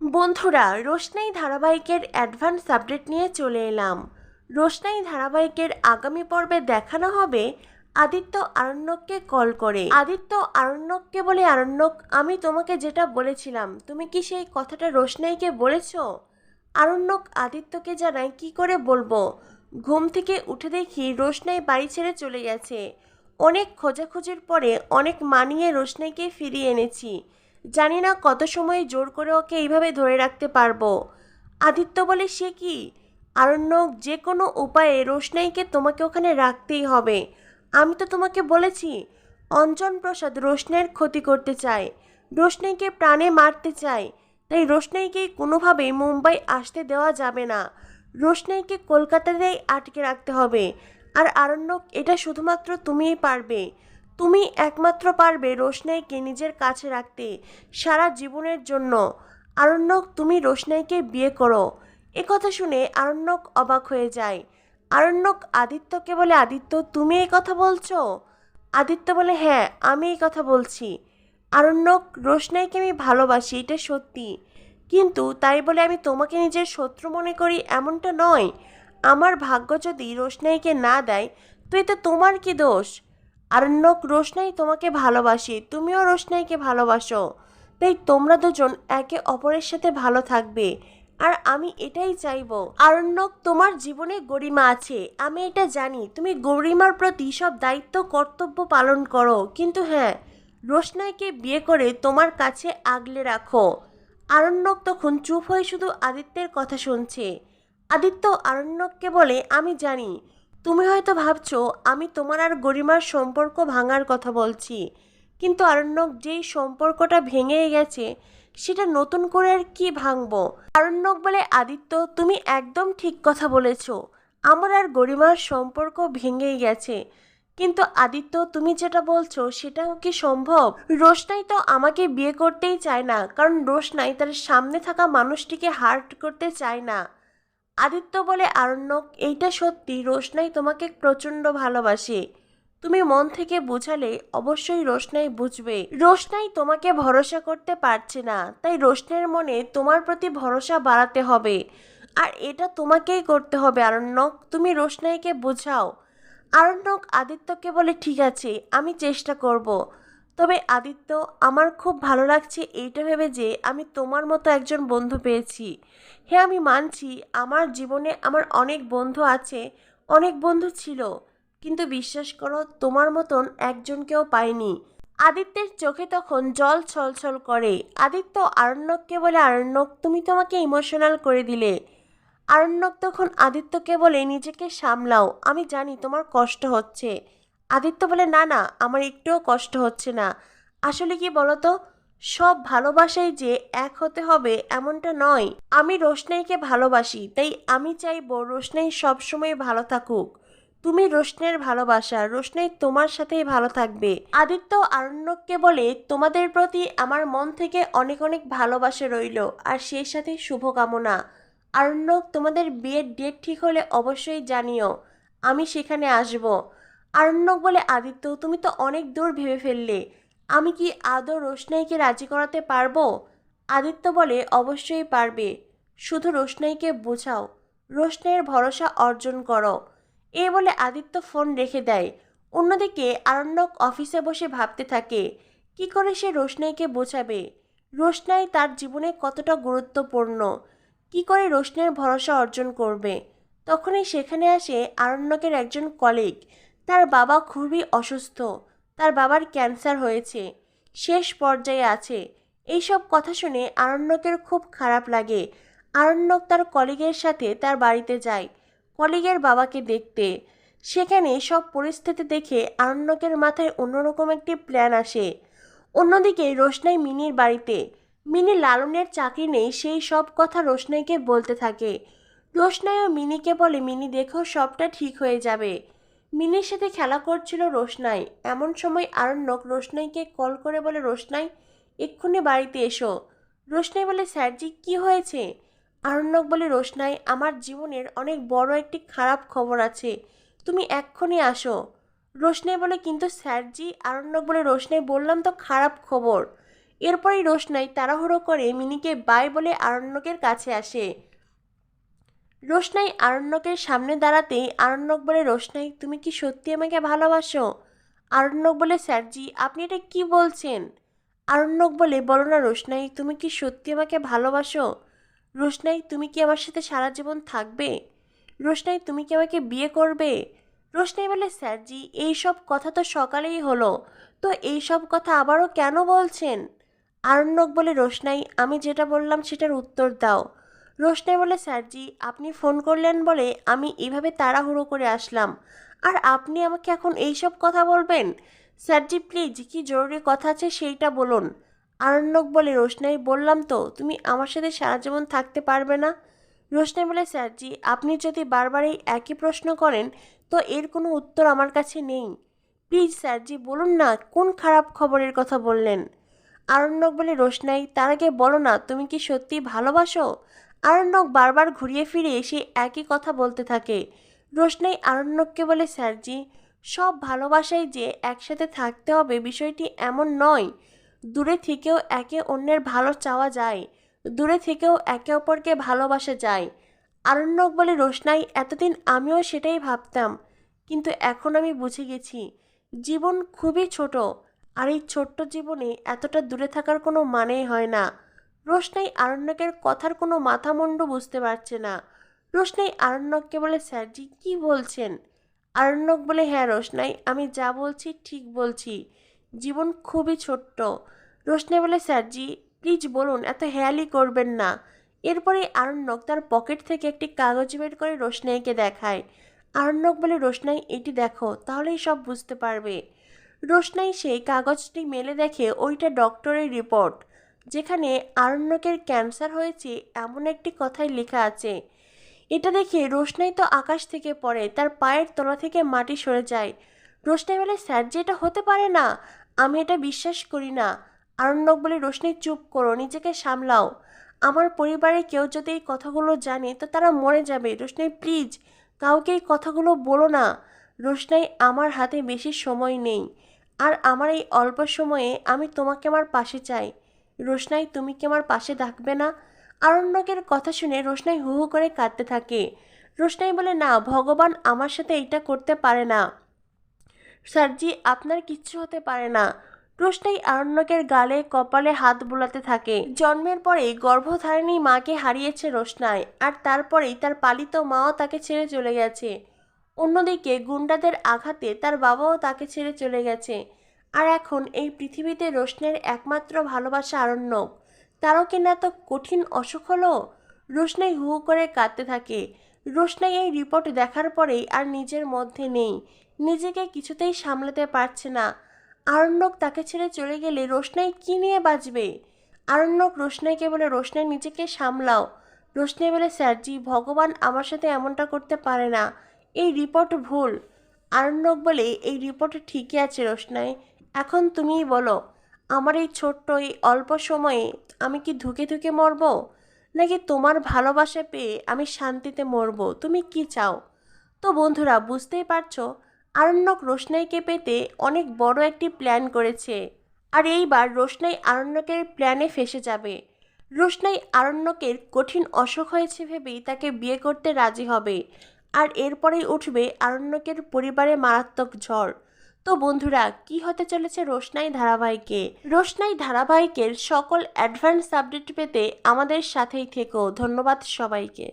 বন্ধুরা, রোশনাই ধারাবাহিকের advance update নিয়ে চলে এলাম। রোশনাই ধারাবাহিকের আগামী পর্বে দেখানো হবে আদিত্য আরণ্যককে কল করে। আদিত্য আরণ্যককে বলে, আরণ্যক, আমি তোমাকে যেটা বলেছিলাম, তুমি কি সেই কথাটা রোশনাইকে বলেছ? আরণ্যক আদিত্যকে জানায় কি করে বলব? ঘুম থেকে উঠে দেখি রোশনাই বাড়ি ছেড়ে চলে গেছে। অনেক খোঁজাখুঁজির পরে অনেক মানিয়ে রোশনাইকে ফিরিয়ে এনেছি। জানি না কত সময় জোর করে ওকে এইভাবে ধরে রাখতে পারব। আদিত্য বলে, সে কি? আরণ্যক যে কোনো উপায়ে রোশনাইকে তোমাকে ওখানে রাখতেই হবে। আমি তো তোমাকে বলেছি, অঞ্জন প্রসাদ রোশনাইয়ের ক্ষতি করতে চায়। রোশনাইকে প্রাণে মারতে চায়। তাই রোশনাইকে কোনোভাবেই মুম্বাই আসতে দেওয়া যাবে না। রোশনাইকে কলকাতাতেই আটকে রাখতে হবে। আর আরণ্যক, এটা শুধুমাত্র তুমিই পারবে। তুমি একমাত্র পারবে রোশনাইকে নিজের কাছে রাখতে সারা জীবনের জন্য। আরণ্যক, তুমি রোশনাইকে বিয়ে করো। এ কথা শুনে আরণ্যক অবাক হয়ে যায়। আরণ্যক, আদিত্যকে বলে, আদিত্য, তুমি এই কথা বলছো? আদিত্য বলে হ্যাঁ আমি এই কথা বলছি। আরণ্যক, রোশনাইকে আমি ভালোবাসি, এটা সত্যি। কিন্তু তাই বলে আমি তোমাকে নিজের শত্রু মনে করি এমনটা নয়। আমার ভাগ্য যদি রোশনাইকে না দেয়, তো এতে তোমার কি দোষ? আরণ্যক রোশনাই তোমাকে ভালোবাসি, তুমিও রোশনাইকে ভালোবাসো। তাই তোমরা দুজন একে অপরের সাথে ভালো থাকবে, আর আমি এটাই চাইব। আরণ্যক তোমার জীবনে গরিমা আছে, আমি এটা জানি, তুমি গরিমার প্রতি সব দায়িত্ব, কর্তব্য পালন করো। কিন্তু হ্যাঁ রোশনাইকে বিয়ে করে তোমার কাছে আগলে রাখো। আরণ্যক তখন চুপ হয়ে শুধু আদিত্যের কথা শুনছে। আদিত্য আরণ্যককে বলে, আমি জানি তুমি হয়তো ভাবছ, আমি তোমার আর গরিমার সম্পর্ক ভাঙার কথা বলছি। কিন্তু আরণ্যক যেই সম্পর্কটা ভেঙে গেছে, সেটা নতুন করে আর কি ভাঙবো? আরণ্যক বলে, আদিত্য, তুমি একদম ঠিক কথা বলেছ। আমার আর গরিমার সম্পর্ক ভেঙেই গেছে। কিন্তু আদিত্য, তুমি যেটা বলছো, সেটাও কি সম্ভব? রোশনাই তো আমাকে বিয়ে করতেই চায় না, কারণ রোশনাই তার সামনে থাকা মানুষটিকে হার্ট করতে চায় না। আদিত্য বলে, আরণ্যক, এইটা সত্যি। রোশনাই তোমাকে প্রচণ্ড ভালোবাসে। তুমি মন থেকে বুঝালে অবশ্যই রোশনাই বুঝবে। রোশনাই তোমাকে ভরসা করতে পারছে না, তাই রোশনের মনে তোমার প্রতি ভরসা বাড়াতে হবে। আর এটা তোমাকেই করতে হবে, আরণ্যক। তুমি রোশনাইকে বোঝাও। আরণ্যক আদিত্যকে বলে, ঠিক আছে, আমি চেষ্টা করব। তবে আদিত্য, আমার খুব ভালো লাগছে এইটা ভেবে যে আমি তোমার মতো একজন বন্ধু পেয়েছি। হ্যাঁ আমি মানছি আমার জীবনে আমার অনেক বন্ধু আছে, অনেক বন্ধু ছিল, কিন্তু বিশ্বাস করো তোমার মতন একজনকেও পাইনি। আদিত্যের চোখে তখন জল ছলছল করে। আদিত্য, আরণ্যককে বলে, আরণ্যক, তুমি তোমাকে ইমোশনাল করে দিলে। আরণ্যক তখন আদিত্যকে বলে, নিজেকে সামলাও, আমি জানি তোমার কষ্ট হচ্ছে। আদিত্য বলে, না না, আমার একটুও কষ্ট হচ্ছে না। আসলে কি বলতো, সব ভালোবাসাই যে এক হতে হবে এমনটা নয়। আমি রোশনাইকে ভালোবাসি, তাই আমি চাইব রোশনাই সবসময় ভালো থাকুক। তুমি রোশনের ভালোবাসা, রোশনাই তোমার সাথেই ভালো থাকবে। আদিত্য আরণ্যককে বলে, তোমাদের প্রতি আমার মন থেকে অনেক অনেক ভালোবাসা রইল, আর সেই সাথে শুভকামনা। আরণ্যক, তোমাদের বিয়ের ডেট ঠিক হলে অবশ্যই জানিও, আমি সেখানে আসব। আরণ্যক বলে আদিত্য, তুমি তো অনেক দূর ভেবে ফেললে। আমি কি আদৌ রোশনাইকে রাজি করাতে পারব? আদিত্য বলে, অবশ্যই পারবে। শুধু রোশনাইকে বোঝাও। রোশনাইয়ের ভরসা অর্জন করো। এ বলে আদিত্য ফোন রেখে দেয়। অন্যদিকে আরণ্যক অফিসে বসে ভাবতে থাকে, কি করে সে রোশনাইকে বোঝাবে? রোশনাই তার জীবনে কতটা গুরুত্বপূর্ণ? কি করে রোশনের ভরসা অর্জন করবে? তখনই সেখানে আসে আরণ্যকের একজন কলিগ। তার বাবা খুবই অসুস্থ। তার বাবার ক্যান্সার হয়েছে। শেষ পর্যায়ে আছে। এইসব কথা শুনে আরণ্যকের খুব খারাপ লাগে। আরণ্যক তার কলিগের সাথে তার বাড়িতে যায়, কলিগের বাবাকে দেখতে। সেখানে সব পরিস্থিতি দেখে আরণ্যকের মাথায় অন্যরকম একটি প্ল্যান আসে। অন্যদিকে রোশনাই মিনির বাড়িতে। মিনি লালনের চাকরি নেই, সেই সব কথা রোশনাইকে বলতে থাকে। রোশনাই ও মিনিকে বলে, মিনি, দেখো, সবটা ঠিক হয়ে যাবে। মিনির সাথে খেলা করছিল রোশনাই। এমন সময় আরণ্যক রোশনাইকে কল করে বলে, রোশনাই, এক্ষুনি বাড়িতে এসো। রোশনাই বলে স্যারজি কি হয়েছে? আরণ্যক বলে, রোশনাই, আমার জীবনের অনেক বড় একটি খারাপ খবর আছে। তুমি এক্ষুনি আসো। রোশনাই বলে, কিন্তু স্যারজি আরণ্যক বলে, রোশনাই, বললাম তো খারাপ খবর। এরপরেই রোশনাই তাড়াহুড়ো করে মিনিকে বাই বলে আরণ্যকের কাছে আসে। রোশনাই আরণ্যকের সামনে দাঁড়াতেই আরণ্যক বলে, রোশনাই, তুমি কি সত্যি আমাকে ভালোবাসো? আরণ্যক বলে, স্যারজি, আপনি এটা কি বলছেন? আরণ্যক বলে, বলো না রোশনাই, তুমি কি সত্যি আমাকে ভালোবাসো? রোশনাই, তুমি কি আমার সাথে সারা জীবন থাকবে? রোশনাই, তুমি কি আমাকে বিয়ে করবে? রোশনাই বলে, স্যারজি এইসব কথা তো সকালেই হলো, তো এইসব কথা আবারও কেন বলছেন? আরণ্যক বলে, রোশনাই, আমি যেটা বললাম সেটার উত্তর দাও। রোশনাই বলে, স্যারজি, আপনি ফোন করলেন বলে আমি এভাবে তাড়াহুড়ো করে আসলাম। আর আপনি আমাকে এখন এইসব কথা বলবেন? স্যারজি, প্লিজ, কি জরুরি কথা আছে সেইটা বলুন। আরণ্যক বলে, রোশনাই, বললাম তো, তুমি আমার সাথে সারা জীবন থাকতে পারবে না? রোশনাই বলে, স্যারজি, আপনি যদি বারবার এই একই প্রশ্ন করেন, তো এর কোনো উত্তর আমার কাছে নেই। প্লিজ, স্যারজি, বলুন না, কোন খারাপ খবরের কথা বললেন? আরণ্যক বলে, রোশনাই, তার আগে বলো না, তুমি কি সত্যি ভালোবাসো? আরণ্যক বারবার ঘুরিয়ে ফিরে সে একই কথা বলতে থাকে। রোশনাই আরণ্যককে বলে স্যারজি সব ভালোবাসাই যে একসাথে থাকতে হবে বিষয়টি এমন নয়। দূরে থেকেও একে অন্যের ভালো চাওয়া যায়। দূরে থেকেও একে অপরকে ভালোবাসা যায়। আরণ্যক বলে, রোশনাই, এতদিন আমিও সেটাই ভাবতাম। কিন্তু এখন আমি বুঝে গেছি, জীবন খুবই ছোট। আর এই ছোট্ট জীবনে এতটা দূরে থাকার কোনো মানেই হয় না। রোশনাই আরণ্যকের কথার কোনো মাথামুন্ডু বুঝতে পারছে না। রোশনাই আরণ্যককে বলে, স্যারজি, কি বলছেন? আরণ্যক বলে হ্যাঁ রোশনাই, আমি যা বলছি ঠিক বলছি। জীবন খুবই ছোট্ট। রোশনাই বলে, স্যারজি, প্লিজ বলুন, এত হেয়ালি করবেন না। এরপরে আরণ্যক তার পকেট থেকে একটি কাগজ বের করে রোশনাইকে দেখায়। আরণ্যক বলে, রোশনাই, এটি দেখো, তাহলেই সব বুঝতে পারবে। রোশনাই সেই কাগজটি মেলে দেখে ওইটা ডক্টরের রিপোর্ট। যেখানে আরণ্যকের ক্যান্সার হয়েছে, এমন একটি কথাই লেখা আছে। এটা দেখে রোশনাই তো আকাশ থেকে পড়ে, তার পায়ের তলা থেকে মাটি সরে যায়। রোশনাই বলে, স্যার, যে এটা হতে পারে না, আমি এটা বিশ্বাস করি না। আরণ্যক বলে রোশনি চুপ করো, নিজেকে সামলাও। আমার পরিবারের কেউ যদি এই কথাগুলো জানে, তো তারা মরে যাবে। রোশনাই, প্লিজ, কাউকে এই কথাগুলো বলো না। রোশনাই, আমার হাতে বেশি সময় নেই। আর আমার এই অল্প সময়ে আমি তোমাকে আমার পাশে চাই। রোশনাই, তুমি কি আমার পাশে থাকবে না? আরণ্যকের কথা শুনে রোশনাই হু হু করে কাঁদতে থাকে। রোশনাই বলে, না, ভগবান আমার সাথে এইটা করতে পারে না। স্যারজি, আপনার কিচ্ছু হতে পারে না। রোশনাই আরণ্যকের গালে, কপালে হাত বোলাতে থাকে। জন্মের পরেই গর্ভধারিণী মাকে হারিয়েছে রোশনাই, আর তারপরেই তার পালিত মাও তাকে ছেড়ে চলে গেছে। অন্যদিকে গুন্ডাদের আঘাতে তার বাবাও তাকে ছেড়ে চলে গেছে। আর এখন এই পৃথিবীতে রোশনের একমাত্র ভালোবাসা আরণ্যক তারও কি না এত কঠিন অসুখ হলো? রোশনাই হু করে কাঁদতে থাকে। রোশনাই এই রিপোর্ট দেখার পরেই আর নিজের মধ্যে নেই। নিজেকে কিছুতেই সামলাতে পারছে না। আরণ্যক তাকে ছেড়ে চলে গেলে রোশনাই কি নিয়ে বাঁচবে? আরণ্যক রোশনাইকে বলে রোশনাই নিজেকে সামলাও। রোশনাই বলে, স্যারজি, ভগবান আমার সাথে এমনটা করতে পারে না। এই রিপোর্ট ভুল। আরণ্যক বলে, এই রিপোর্ট ঠিকই আছে রোশনাই। এখন তুমিই বলো, আমার এই ছোট্ট এই অল্প সময়ে আমি কি ধুকে ধুকে মরব? নাকি তোমার ভালোবাসা পেয়ে আমি শান্তিতে মরব? তুমি কি চাও? তো বন্ধুরা, বুঝতেই পারছ, আরণ্যক রোশনাইকে পেতে অনেক বড় একটি প্ল্যান করেছে। আর এইবার রোশনাই আরণ্যকের প্ল্যানে ফেসে যাবে। রোশনাই আরণ্যকের কঠিন অসুখ হয়েছে ভেবেই তাকে বিয়ে করতে রাজি হবে। আর এরপরেই উঠবে আরণ্যকের পরিবারে মারাত্মক ঝড়। তো বন্ধুরা, কি হতে চলেছে রোশনাই ধারাবাহিকে? রোশনাই ধারাবাহিকের সকল অ্যাডভান্স আপডেট পেতে আমাদের সাথেই থেকো। ধন্যবাদ সবাইকে।